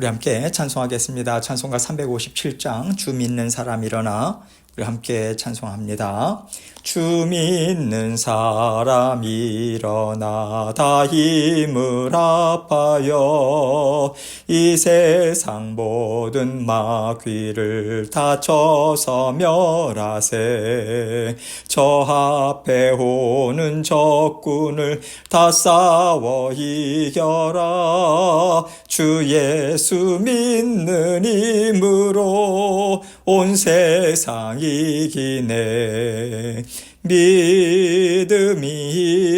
우리 함께 찬송하겠습니다. 찬송가 357장 주 믿는 사람 일어나 우리 함께 찬송합니다. 주 믿는 사람 일어나 다 힘을 합하여 이 세상 모든 마귀를 다쳐서 멸하세 저 앞에 오는 적군을 다 싸워 이겨라 주 예수 믿는 힘으로 온 세상 이기네 믿음이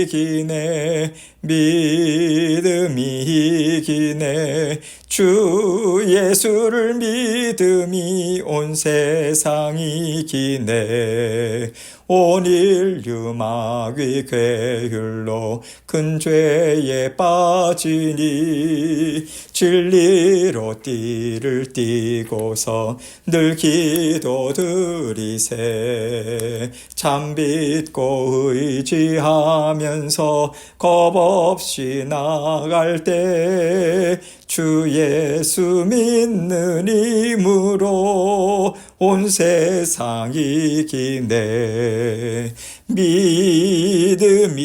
이기네 믿음이 이기네 주 예수를 믿음이 온 세상 이기네 온 인류 마귀 괴율로 큰 죄에 빠지니 진리로 띠를 띠고서 늘 기도 드리세. 참 믿고 의지하면서 겁 없이 나갈 때 주 예수 믿는 힘으로 온 세상 이 기네. 믿음이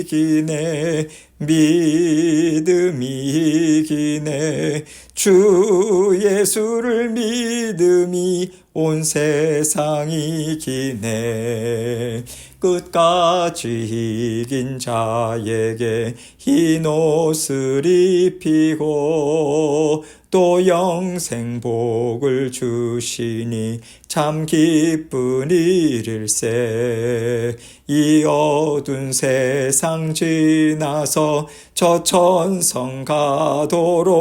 이기네. 믿음이 이기네. 주 예수를 믿음이 온 세상 이 기네. 끝까지 이긴 자에게 흰 옷을 입히고 또 영생 복을 주시니 참 기쁜 일일세. 이 어두운 세상 지나서 저 천성 가도록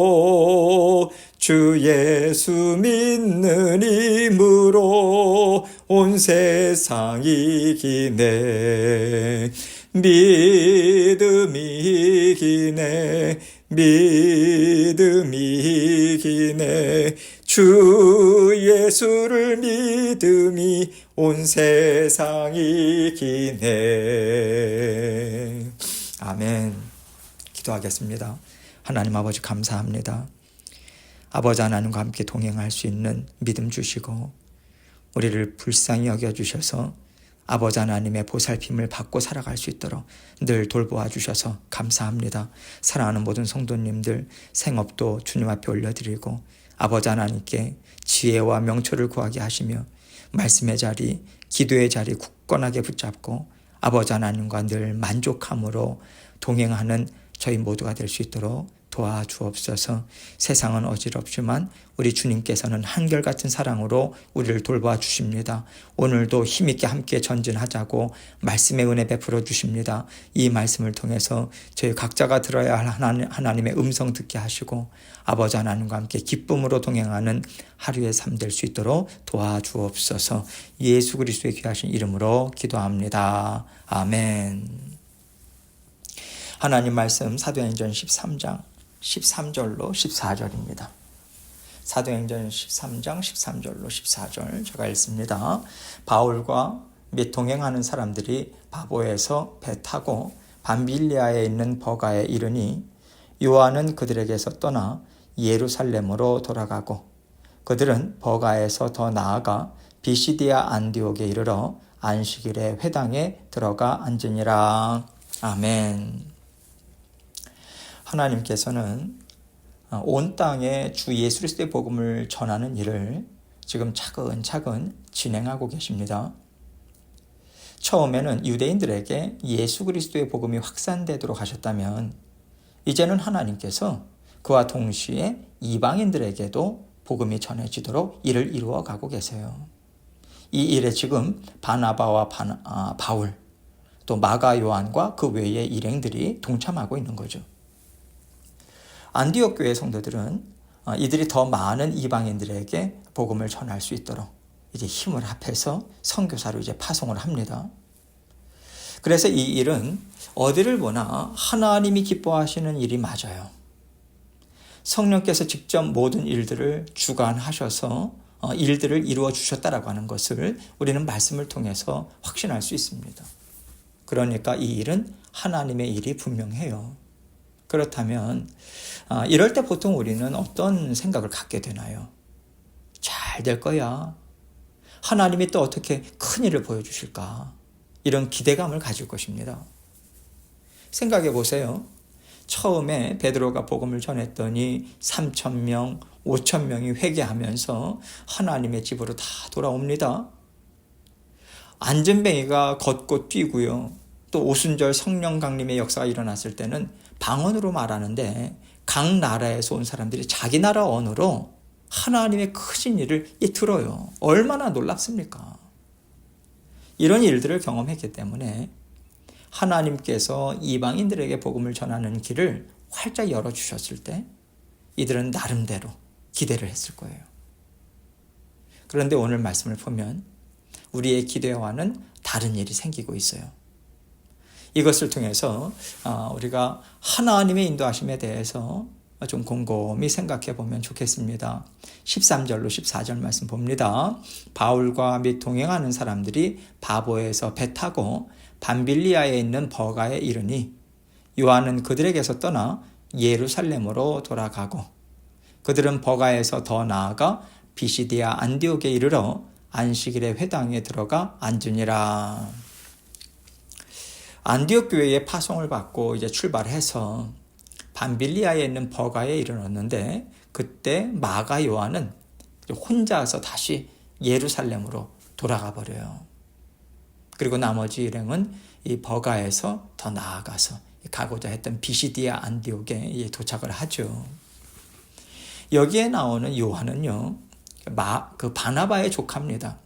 주 예수 믿는 힘으로 온 세상 이 기네. 믿음이 이기네 믿음이 이기네. 주 예수를 믿음이 온 세상 이기네. 아멘. 기도하겠습니다. 하나님 아버지 감사합니다. 아버지 하나님과 함께 동행할 수 있는 믿음 주시고 우리를 불쌍히 여겨주셔서 아버지 하나님의 보살핌을 받고 살아갈 수 있도록 늘 돌보아 주셔서 감사합니다. 사랑하는 모든 성도님들 생업도 주님 앞에 올려드리고 아버지 하나님께 지혜와 명철을 구하게 하시며 말씀의 자리, 기도의 자리 굳건하게 붙잡고 아버지 하나님과 늘 만족함으로 동행하는 저희 모두가 될 수 있도록 도와주옵소서 세상은 어지럽지만 우리 주님께서는 한결같은 사랑으로 우리를 돌봐 주십니다. 오늘도 힘있게 함께 전진하자고 말씀의 은혜 베풀어 주십니다. 이 말씀을 통해서 저희 각자가 들어야 할 하나님의 음성 듣게 하시고 아버지 하나님과 함께 기쁨으로 동행하는 하루의 삶 될 수 있도록 도와주옵소서 예수 그리스도의 귀하신 이름으로 기도합니다. 아멘. 하나님 말씀 사도행전 13장 13절로 14절입니다. 사도행전 13장 13절로 14절 제가 읽습니다. 바울과 및 동행하는 사람들이 바보에서 배 타고 밤빌리아에 있는 버가에 이르니 요한은 그들에게서 떠나 예루살렘으로 돌아가고 그들은 버가에서 더 나아가 비시디아 안디옥에 이르러 안식일에 회당에 들어가 앉으니라. 아멘. 하나님께서는 어, 온 땅에 주 예수 그리스도의 복음을 전하는 일을 지금 차근차근 진행하고 계십니다. 처음에는 유대인들에게 예수 그리스도의 복음이 확산되도록 하셨다면 이제는 하나님께서 그와 동시에 이방인들에게도 복음이 전해지도록 일을 이루어 가고 계세요. 이 일에 지금 바나바와 바나, 아, 바울 또 마가 요한과 그 외의 일행들이 동참하고 있는 거죠. 안디옥 교회 성도들은 어, 이들이 더 많은 이방인들에게 복음을 전할 수 있도록 이제 힘을 합해서 선교사로 이제 파송을 합니다. 그래서 이 일은 어디를 보나 하나님이 기뻐하시는 일이 맞아요. 성령께서 직접 모든 일들을 주관하셔서 어, 일들을 이루어 주셨다라고 하는 것을 우리는 말씀을 통해서 확신할 수 있습니다. 그러니까 이 일은 하나님의 일이 분명해요. 그렇다면 아, 이럴 때 보통 우리는 어떤 생각을 갖게 되나요? 잘 될 거야. 하나님이 또 어떻게 큰 일을 보여주실까? 이런 기대감을 가질 것입니다. 생각해 보세요. 처음에 베드로가 복음을 전했더니 3천 명, 5천 명이 회개하면서 하나님의 집으로 다 돌아옵니다. 안전뱅이가 걷고 뛰고요. 또 오순절 성령 강림의 역사가 일어났을 때는 방언으로 말하는데 각 나라에서 온 사람들이 자기 나라 언어로 하나님의 크신 일을 들어요. 얼마나 놀랍습니까? 이런 일들을 경험했기 때문에 하나님께서 이방인들에게 복음을 전하는 길을 활짝 열어주셨을 때 이들은 나름대로 기대를 했을 거예요. 그런데 오늘 말씀을 보면 우리의 기대와는 다른 일이 생기고 있어요. 이것을 통해서 어, 우리가 하나님의 인도하심에 대해서 좀 곰곰이 생각해 보면 좋겠습니다. 13절로 14절 말씀 봅니다. 바울과 및 동행하는 사람들이 바보에서 배 타고 반빌리아에 있는 버가에 이르니 요한은 그들에게서 떠나 예루살렘으로 돌아가고 그들은 버가에서 더 나아가 비시디아 안디옥에 이르러 안식일의 회당에 들어가 앉으니라. 안디옥 교회에 파송을 받고 이제 출발해서 반빌리아에 있는 버가에 이르렀는데 그때 마가 요한은 혼자서 다시 예루살렘으로 돌아가 버려요. 그리고 나머지 일행은 이 버가에서 더 나아가서 가고자 했던 비시디아 안디옥에 도착을 하죠. 여기에 나오는 요한은요, 마, 그 바나바의 조카입니다.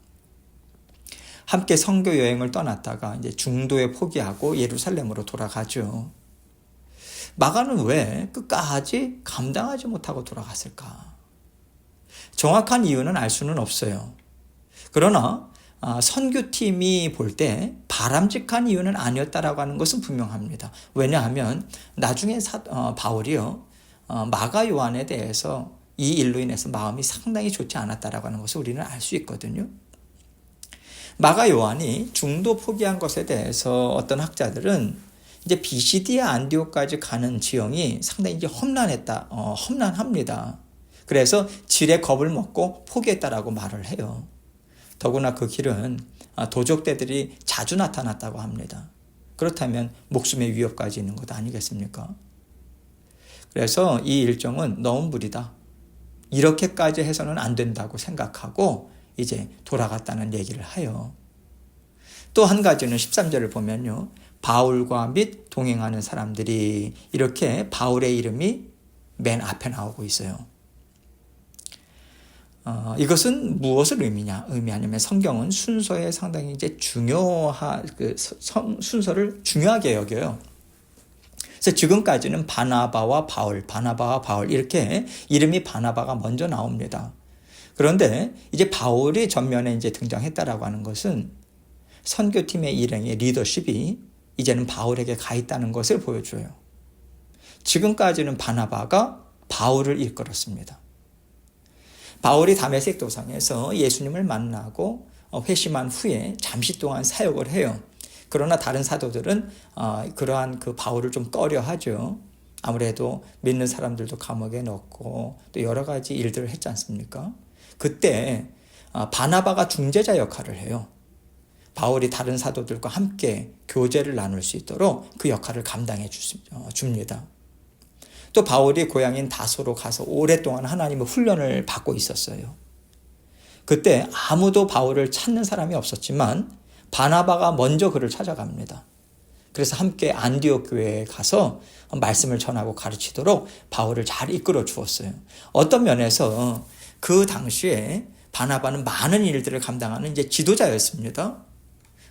함께 선교 여행을 떠났다가 이제 중도에 포기하고 예루살렘으로 돌아가죠. 마가는 왜 끝까지 감당하지 못하고 돌아갔을까? 정확한 이유는 알 수는 없어요. 그러나 아, 선교팀이 볼 때 바람직한 이유는 아니었다라고 하는 것은 분명합니다. 왜냐하면 나중에 사, 어, 바울이요 어, 마가 요한에 대해서 이 일로 인해서 마음이 상당히 좋지 않았다라고 하는 것을 우리는 알 수 있거든요. 마가 요한이 중도 포기한 것에 대해서 어떤 학자들은 이제 비시디아 안디오까지 가는 지형이 상당히 이제 험난했다, 어, 험난합니다. 그래서 질의 겁을 먹고 포기했다라고 말을 해요. 더구나 그 길은 아, 도적대들이 자주 나타났다고 합니다. 그렇다면 목숨의 위협까지 있는 것 아니겠습니까? 그래서 이 일정은 너무 무리다. 이렇게까지 해서는 안 된다고 생각하고 이제 돌아갔다는 얘기를 해요. 또한 가지는 13절을 보면요. 바울과 및 동행하는 사람들이 이렇게 바울의 이름이 맨 앞에 나오고 있어요. 어, 이것은 무엇을 의미냐, 의미하냐면 성경은 순서에 상당히 이제 중요하, 그 성, 순서를 중요하게 여겨요. 그래서 지금까지는 바나바와 바울, 바나바와 바울 이렇게 이름이 바나바가 먼저 나옵니다. 그런데 이제 바울이 전면에 이제 등장했다라고 하는 것은 선교팀의 일행의 리더십이 이제는 바울에게 가 있다는 것을 보여줘요. 지금까지는 바나바가 바울을 이끌었습니다. 바울이 담에색 도상에서 예수님을 만나고 어, 회심한 후에 잠시 동안 사역을 해요. 그러나 다른 사도들은 어, 그러한 그 바울을 좀 꺼려하죠. 아무래도 믿는 사람들도 감옥에 넣고 또 여러 가지 일들을 했지 않습니까? 그때 어, 바나바가 중재자 역할을 해요. 바울이 다른 사도들과 함께 교제를 나눌 수 있도록 그 역할을 감당해 줍니다. 또 바울이 고향인 다소로 가서 오랫동안 하나님의 훈련을 받고 있었어요. 그때 아무도 바울을 찾는 사람이 없었지만 바나바가 먼저 그를 찾아갑니다. 그래서 함께 안디옥 교회에 가서 말씀을 전하고 가르치도록 바울을 잘 이끌어 주었어요. 어떤 면에서 그 당시에 바나바는 많은 일들을 감당하는 이제 지도자였습니다.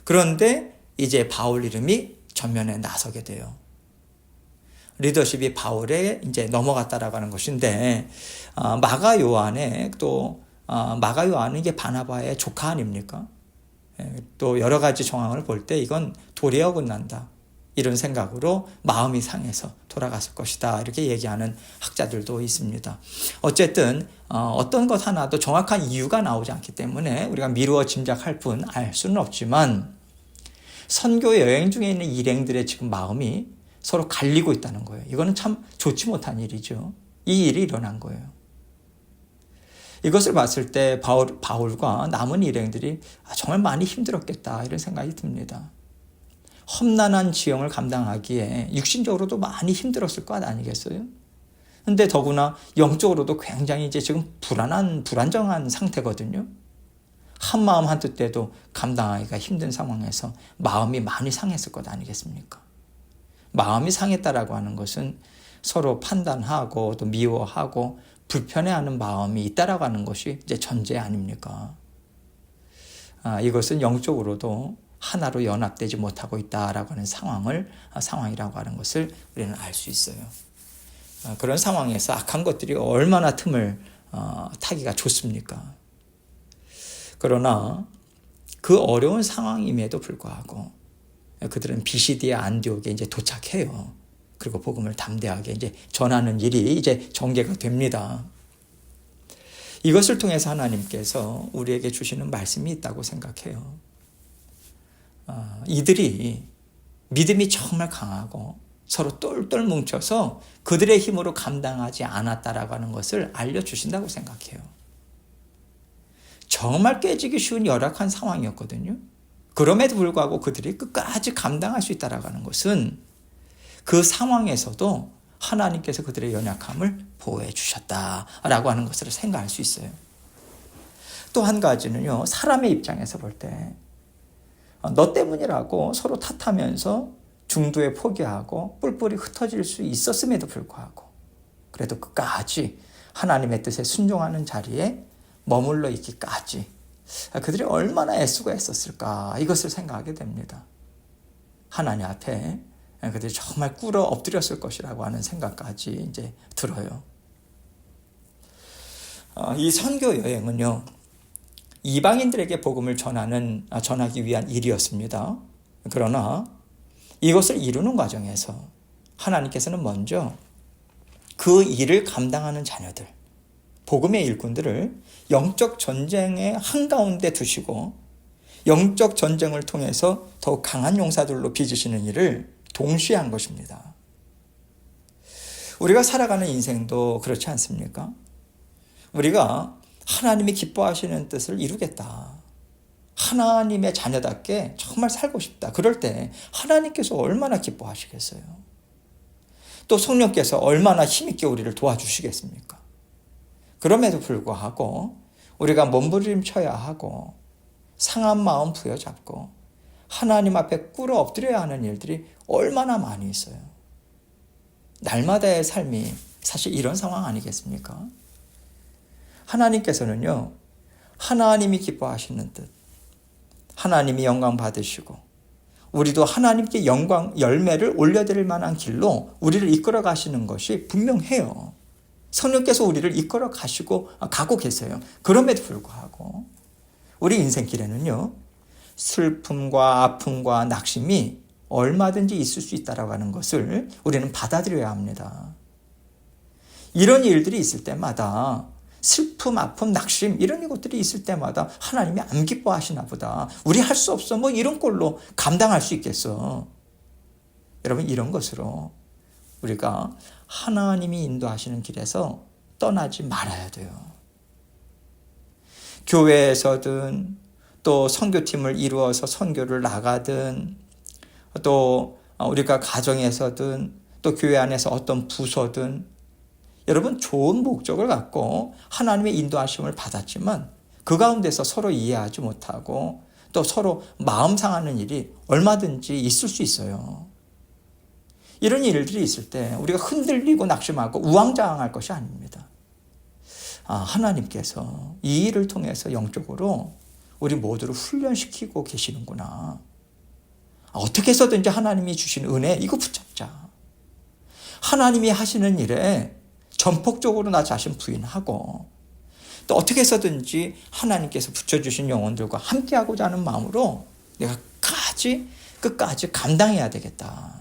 그런데 이제 바울 이름이 전면에 나서게 돼요. 리더십이 바울에 이제 넘어갔다라고 하는 것인데 어, 마가 요한의 또 어, 마가 요한은 이게 바나바의 조카 아닙니까? 예, 또 여러 가지 정황을 볼 때 이건 도리에 어긋난다. 이런 생각으로 마음이 상해서 돌아갔을 것이다. 이렇게 얘기하는 학자들도 있습니다. 어쨌든 어, 어떤 것 하나도 정확한 이유가 나오지 않기 때문에 우리가 미루어 짐작할 뿐 알 수는 없지만 선교 여행 중에 있는 일행들의 지금 마음이 서로 갈리고 있다는 거예요. 이거는 참 좋지 못한 일이죠. 이 일이 일어난 거예요. 이것을 봤을 때 바울, 바울과 남은 일행들이 아, 정말 많이 힘들었겠다 이런 생각이 듭니다. 험난한 지형을 감당하기에 육신적으로도 많이 힘들었을 것 아니겠어요? 근데 더구나 영적으로도 굉장히 이제 지금 불안한, 불안정한 상태거든요. 한 마음 한 뜻대도 감당하기가 힘든 상황에서 마음이 많이 상했을 것 아니겠습니까? 마음이 상했다라고 하는 것은 서로 판단하고 또 미워하고 불편해하는 마음이 있다라고 하는 것이 이제 전제 아닙니까? 아, 이것은 영적으로도 하나로 연합되지 못하고 있다라고 하는 상황을 아, 상황이라고 하는 것을 우리는 알 수 있어요. 아, 그런 상황에서 악한 것들이 얼마나 틈을 어, 타기가 좋습니까? 그러나 그 어려운 상황임에도 불구하고 그들은 비시디아 안디옥에 이제 도착해요. 그리고 복음을 담대하게 이제 전하는 일이 이제 전개가 됩니다. 이것을 통해서 하나님께서 우리에게 주시는 말씀이 있다고 생각해요. 어, 이들이 믿음이 정말 강하고 서로 똘똘 뭉쳐서 그들의 힘으로 감당하지 않았다라고 하는 것을 알려주신다고 생각해요. 정말 깨지기 쉬운 열악한 상황이었거든요. 그럼에도 불구하고 그들이 끝까지 감당할 수 있다라고 하는 것은 그 상황에서도 하나님께서 그들의 연약함을 보호해 주셨다라고 하는 것을 생각할 수 있어요. 또 한 가지는요, 사람의 입장에서 볼 때, 너 때문이라고 서로 탓하면서 중도에 포기하고 뿔뿔이 흩어질 수 있었음에도 불구하고, 그래도 끝까지 하나님의 뜻에 순종하는 자리에 머물러 있기까지 그들이 얼마나 애쓰고 애썼을까 이것을 생각하게 됩니다. 하나님 앞에 그들이 정말 꿇어 엎드렸을 것이라고 하는 생각까지 이제 들어요. 어, 이 선교 여행은요 이방인들에게 복음을 전하는 아, 전하기 위한 일이었습니다. 그러나 이것을 이루는 과정에서 하나님께서는 먼저 그 일을 감당하는 자녀들, 복음의 일꾼들을 영적 전쟁의 한가운데 두시고 영적 전쟁을 통해서 더욱 강한 용사들로 빚으시는 일을 동시에 한 것입니다. 우리가 살아가는 인생도 그렇지 않습니까? 우리가 하나님이 기뻐하시는 뜻을 이루겠다. 하나님의 자녀답게 정말 살고 싶다. 그럴 때 하나님께서 얼마나 기뻐하시겠어요? 또 성령께서 얼마나 힘있게 우리를 도와주시겠습니까? 그럼에도 불구하고 우리가 몸부림쳐야 하고 상한 마음 부여잡고 하나님 앞에 꿇어 엎드려야 하는 일들이 얼마나 많이 있어요. 날마다의 삶이 사실 이런 상황 아니겠습니까? 하나님께서는요, 하나님이 기뻐하시는 뜻, 하나님이 영광 받으시고, 우리도 하나님께 영광, 열매를 올려드릴 만한 길로 우리를 이끌어 가시는 것이 분명해요. 성령께서 우리를 이끌어 가시고 가고 계세요. 그럼에도 불구하고 우리 인생길에는요. 슬픔과 아픔과 낙심이 얼마든지 있을 수 있다라고 하는 것을 우리는 받아들여야 합니다. 이런 일들이 있을 때마다 슬픔, 아픔, 낙심 이런 것들이 있을 때마다 하나님이 안 기뻐하시나 보다. 우리 할 수 없어. 뭐 이런 꼴로 감당할 수 있겠어. 여러분 이런 것으로 우리가 하나님이 인도하시는 길에서 떠나지 말아야 돼요. 교회에서든 또 선교팀을 이루어서 선교를 나가든 또 우리가 가정에서든 또 교회 안에서 어떤 부서든 여러분 좋은 목적을 갖고 하나님의 인도하심을 받았지만 그 가운데서 서로 이해하지 못하고 또 서로 마음 상하는 일이 얼마든지 있을 수 있어요. 이런 일들이 있을 때 우리가 흔들리고 낙심하고 우왕좌왕할 것이 아닙니다. 아, 하나님께서 이 일을 통해서 영적으로 우리 모두를 훈련시키고 계시는구나. 아, 어떻게 해서든지 하나님이 주신 은혜, 이거 붙잡자. 하나님이 하시는 일에 전폭적으로 나 자신 부인하고 또 어떻게 해서든지 하나님께서 붙여주신 영혼들과 함께하고자 하는 마음으로 내가 끝까지, 끝까지 감당해야 되겠다.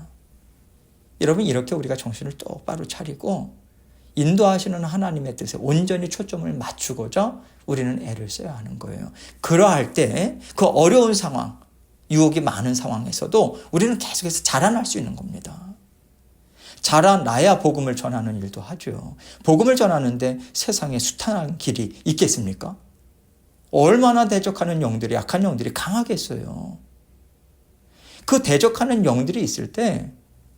여러분 이렇게 우리가 정신을 똑바로 차리고 인도하시는 하나님의 뜻에 온전히 초점을 맞추고자 우리는 애를 써야 하는 거예요. 그러할 때 그 어려운 상황, 유혹이 많은 상황에서도 우리는 계속해서 자라날 수 있는 겁니다. 자라나야 복음을 전하는 일도 하죠. 복음을 전하는데 세상에 숱한 길이 있겠습니까? 얼마나 대적하는 영들이, 약한 영들이 강하겠어요. 그 대적하는 영들이 있을 때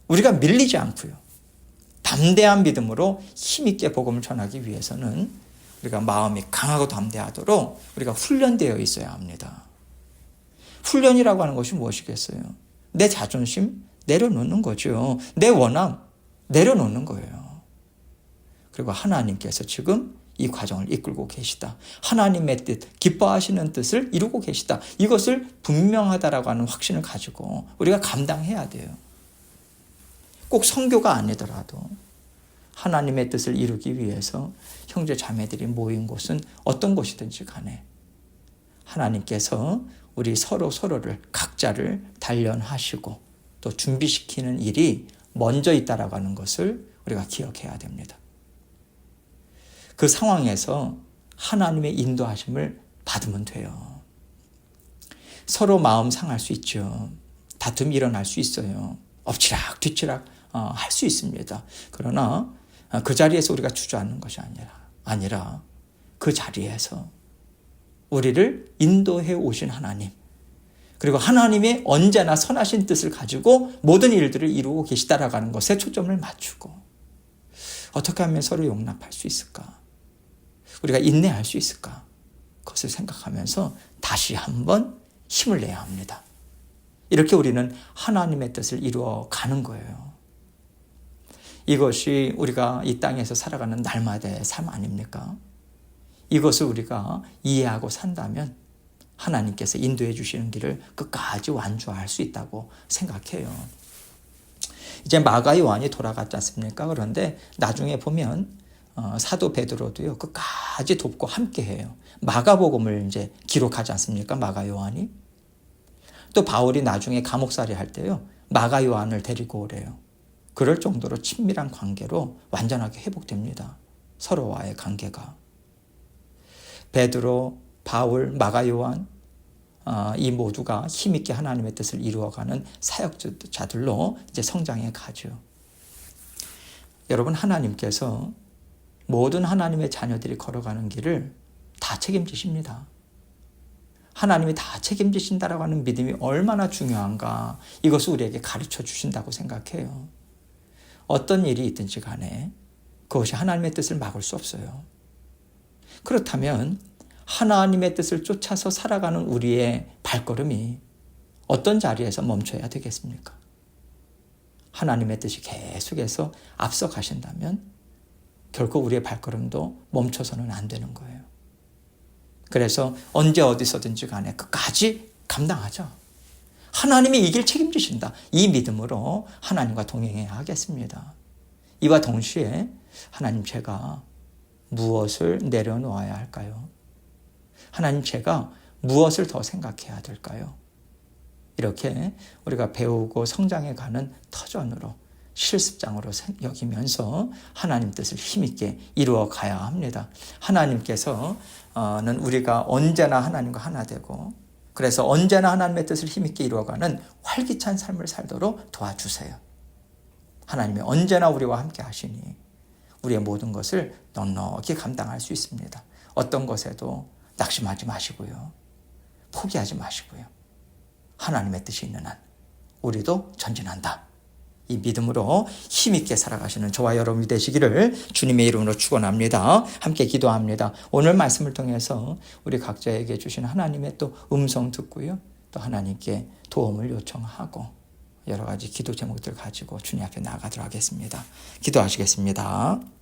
우리가 밀리지 않고요. 담대한 믿음으로 힘있게 복음을 전하기 위해서는 우리가 마음이 강하고 담대하도록 우리가 훈련되어 있어야 합니다. 훈련이라고 하는 것이 무엇이겠어요? 내 자존심 내려놓는 거죠. 내 원함 내려놓는 거예요. 그리고 하나님께서 지금 이 과정을 이끌고 계시다. 하나님의 뜻, 기뻐하시는 뜻을 이루고 계시다. 이것을 분명하다라고 하는 확신을 가지고 우리가 감당해야 돼요. 꼭 성교가 아니더라도 하나님의 뜻을 이루기 위해서 형제 자매들이 모인 곳은 어떤 곳이든지 간에 하나님께서 우리 서로 서로를 각자를 단련하시고 또 준비시키는 일이 먼저 있다라고 하는 것을 우리가 기억해야 됩니다. 그 상황에서 하나님의 인도하심을 받으면 돼요. 서로 마음 상할 수 있죠. 다툼이 일어날 수 있어요. 엎치락 뒤치락 어, 할 수 있습니다. 그러나 어, 그 자리에서 우리가 주저앉는 것이 아니라 아니라 그 자리에서 우리를 인도해 오신 하나님 그리고 하나님의 언제나 선하신 뜻을 가지고 모든 일들을 이루고 계시다라고 하는 것에 초점을 맞추고 어떻게 하면 서로 용납할 수 있을까? 우리가 인내할 수 있을까? 그것을 생각하면서 다시 한번 힘을 내야 합니다. 이렇게 우리는 하나님의 뜻을 이루어 가는 거예요. 이것이 우리가 이 땅에서 살아가는 날마다의 삶 아닙니까? 이것을 우리가 이해하고 산다면 하나님께서 인도해 주시는 길을 끝까지 완주할 수 있다고 생각해요. 이제 마가 요한이 돌아갔지 않습니까? 그런데 나중에 보면 어, 사도 베드로도요 끝까지 돕고 함께해요. 마가복음을 이제 기록하지 않습니까? 마가 요한이 또 바울이 나중에 감옥살이 할 때요 마가 요한을 데리고 오래요. 그럴 정도로 친밀한 관계로 완전하게 회복됩니다. 서로와의 관계가. 베드로, 바울, 마가 요한 어, 이 모두가 힘있게 하나님의 뜻을 이루어가는 사역자들로 이제 성장해 가죠. 여러분 하나님께서 모든 하나님의 자녀들이 걸어가는 길을 다 책임지십니다. 하나님이 다 책임지신다라고 하는 믿음이 얼마나 중요한가 이것을 우리에게 가르쳐 주신다고 생각해요. 어떤 일이 있든지 간에 그것이 하나님의 뜻을 막을 수 없어요. 그렇다면 하나님의 뜻을 쫓아서 살아가는 우리의 발걸음이 어떤 자리에서 멈춰야 되겠습니까? 하나님의 뜻이 계속해서 앞서 가신다면 결코 우리의 발걸음도 멈춰서는 안 되는 거예요. 그래서 언제 어디서든지 간에 끝까지 감당하자. 하나님이 이 길 책임지신다. 이 믿음으로 하나님과 동행해야 하겠습니다. 이와 동시에 하나님 제가 무엇을 내려놓아야 할까요? 하나님 제가 무엇을 더 생각해야 될까요? 이렇게 우리가 배우고 성장해 가는 터전으로 실습장으로 여기면서 하나님 뜻을 힘있게 이루어 가야 합니다. 하나님께서는 우리가 언제나 하나님과 하나 되고 그래서 언제나 하나님의 뜻을 힘있게 이루어가는 활기찬 삶을 살도록 도와주세요. 하나님이 언제나 우리와 함께 하시니 우리의 모든 것을 넉넉히 감당할 수 있습니다. 어떤 것에도 낙심하지 마시고요. 포기하지 마시고요. 하나님의 뜻이 있는 한 우리도 전진한다. 이 믿음으로 힘있게 살아가시는 저와 여러분이 되시기를 주님의 이름으로 축원합니다. 함께 기도합니다. 오늘 말씀을 통해서 우리 각자에게 주신 하나님의 또 음성 듣고요. 또 하나님께 도움을 요청하고 여러 가지 기도 제목들 가지고 주님 앞에 나가도록 하겠습니다. 기도하시겠습니다.